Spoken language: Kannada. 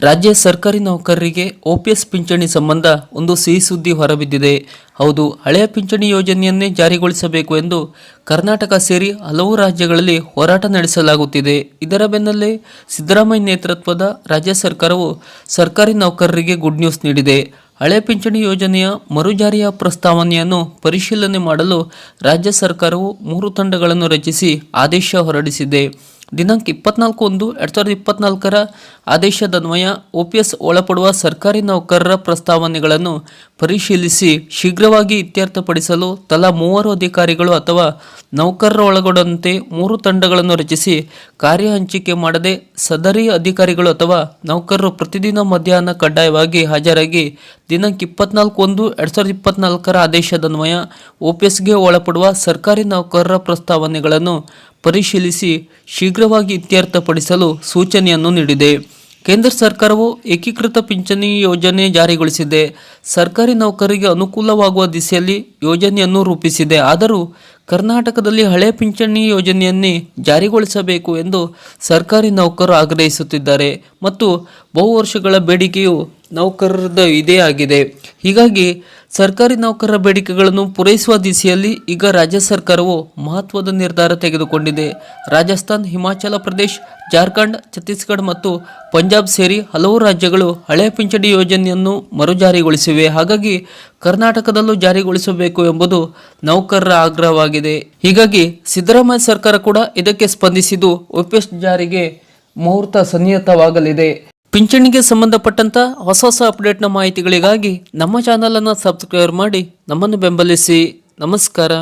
ರಾಜ್ಯ ಸರ್ಕಾರಿ ನೌಕರರಿಗೆ ಓಪಿಎಸ್ ಪಿಂಚಣಿ ಸಂಬಂಧ ಒಂದು ಸಿಹಿ ಸುದ್ದಿ ಹೊರಬಿದ್ದಿದೆ. ಹೌದು, ಹಳೆಯ ಪಿಂಚಣಿ ಯೋಜನೆಯನ್ನೇ ಜಾರಿಗೊಳಿಸಬೇಕು ಎಂದು ಕರ್ನಾಟಕ ಸೇರಿ ಹಲವು ರಾಜ್ಯಗಳಲ್ಲಿ ಹೋರಾಟ ನಡೆಸಲಾಗುತ್ತಿದೆ. ಇದರ ಬೆನ್ನಲ್ಲೇ ಸಿದ್ದರಾಮಯ್ಯ ನೇತೃತ್ವದ ರಾಜ್ಯ ಸರ್ಕಾರವು ಸರ್ಕಾರಿ ನೌಕರರಿಗೆ ಗುಡ್ ನ್ಯೂಸ್ ನೀಡಿದೆ. ಹಳೆ ಪಿಂಚಣಿ ಯೋಜನೆಯ ಮರುಜಾರಿಯ ಪ್ರಸ್ತಾವನೆಯನ್ನು ಪರಿಶೀಲನೆ ಮಾಡಲು ರಾಜ್ಯ ಸರ್ಕಾರವು ಮೂರು ತಂಡಗಳನ್ನು ರಚಿಸಿ ಆದೇಶ ಹೊರಡಿಸಿದೆ. ದಿನಾಂಕ ಇಪ್ಪತ್ನಾಲ್ಕು ಒಂದು, ಎರಡು ಸಾವಿರದ ಇಪ್ಪತ್ನಾಲ್ಕರ ಆದೇಶದನ್ವಯ ಒಪಿಎಸ್ ಒಳಪಡುವ ಸರ್ಕಾರಿ ನೌಕರರ ಪ್ರಸ್ತಾವನೆಗಳನ್ನು ಪರಿಶೀಲಿಸಿ ಶೀಘ್ರವಾಗಿ ಇತ್ಯರ್ಥಪಡಿಸಲು ತಲಾ ಮೂವರು ಅಧಿಕಾರಿಗಳು ಅಥವಾ ನೌಕರರ ಒಳಗೊಂಡಂತೆ ಮೂರು ತಂಡಗಳನ್ನು ರಚಿಸಿ ಕಾರ್ಯ ಹಂಚಿಕೆ ಮಾಡದೆ ಸದರಿ ಅಧಿಕಾರಿಗಳು ಅಥವಾ ನೌಕರರು ಪ್ರತಿದಿನ ಮಧ್ಯಾಹ್ನ ಕಡ್ಡಾಯವಾಗಿ ಹಾಜರಾಗಿ ದಿನಾಂಕ ಇಪ್ಪತ್ನಾಲ್ಕು ಒಂದು, ಎರಡು ಸಾವಿರದ ಇಪ್ಪತ್ನಾಲ್ಕರ ಆದೇಶದನ್ವಯ ಒಪಿಎಸ್ಗೆ ಒಳಪಡುವ ಸರ್ಕಾರಿ ನೌಕರರ ಪ್ರಸ್ತಾವನೆಗಳನ್ನು ಪರಿಶೀಲಿಸಿ ಶೀಘ್ರವಾಗಿ ಇತ್ಯರ್ಥಪಡಿಸಲು ಸೂಚನೆಯನ್ನು ನೀಡಿದೆ. ಕೇಂದ್ರ ಸರ್ಕಾರವು ಏಕೀಕೃತ ಪಿಂಚಣಿ ಯೋಜನೆ ಜಾರಿಗೊಳಿಸಿದೆ. ಸರ್ಕಾರಿ ನೌಕರರಿಗೆ ಅನುಕೂಲವಾಗುವ ದಿಸೆಯಲ್ಲಿ ಯೋಜನೆಯನ್ನು ರೂಪಿಸಿದೆ. ಆದರೂ ಕರ್ನಾಟಕದಲ್ಲಿ ಹಳೆ ಪಿಂಚಣಿ ಯೋಜನೆಯನ್ನೇ ಜಾರಿಗೊಳಿಸಬೇಕು ಎಂದು ಸರ್ಕಾರಿ ನೌಕರರು ಆಗ್ರಹಿಸುತ್ತಿದ್ದಾರೆ. ಮತ್ತು ಬಹು ವರ್ಷಗಳ ಬೇಡಿಕೆಯು ನೌಕರರದ ಇದೇ ಆಗಿದೆ. ಹೀಗಾಗಿ ಸರ್ಕಾರಿ ನೌಕರರ ಬೇಡಿಕೆಗಳನ್ನು ಪೂರೈಸುವ ದಿಸೆಯಲ್ಲಿ ಈಗ ರಾಜ್ಯ ಸರ್ಕಾರವು ಮಹತ್ವದ ನಿರ್ಧಾರ ತೆಗೆದುಕೊಂಡಿದೆ. ರಾಜಸ್ಥಾನ್, ಹಿಮಾಚಲ ಪ್ರದೇಶ್, ಜಾರ್ಖಂಡ್, ಛತ್ತೀಸ್ಗಢ ಮತ್ತು ಪಂಜಾಬ್ ಸೇರಿ ಹಲವು ರಾಜ್ಯಗಳು ಹಳೆಯ ಪಿಂಚಣಿ ಯೋಜನೆಯನ್ನು ಮರುಜಾರಿಗೊಳಿಸಿವೆ. ಹಾಗಾಗಿ ಕರ್ನಾಟಕದಲ್ಲೂ ಜಾರಿಗೊಳಿಸಬೇಕು ಎಂಬುದು ನೌಕರರ ಆಗ್ರಹವಾಗಿದೆ. ಹೀಗಾಗಿ ಸಿದ್ದರಾಮಯ್ಯ ಸರ್ಕಾರ ಕೂಡ ಇದಕ್ಕೆ ಸ್ಪಂದಿಸಿದ್ದು ಒಪಿಎಸ್ ಜಾರಿಗೆ ಮುಹೂರ್ತ ಸನ್ನಿಹಿತವಾಗಲಿದೆ. ಪಿಂಚಣಿಗೆ ಸಂಬಂಧಪಟ್ಟಂತ ಹೊಸ ಹೊಸ ಅಪ್ಡೇಟ್ನ ಮಾಹಿತಿಗಳಿಗಾಗಿ ನಮ್ಮ ಚಾನಲನ್ನು ಸಬ್ಸ್ಕ್ರೈಬ್ ಮಾಡಿ ನಮ್ಮನ್ನು ಬೆಂಬಲಿಸಿ. ನಮಸ್ಕಾರ.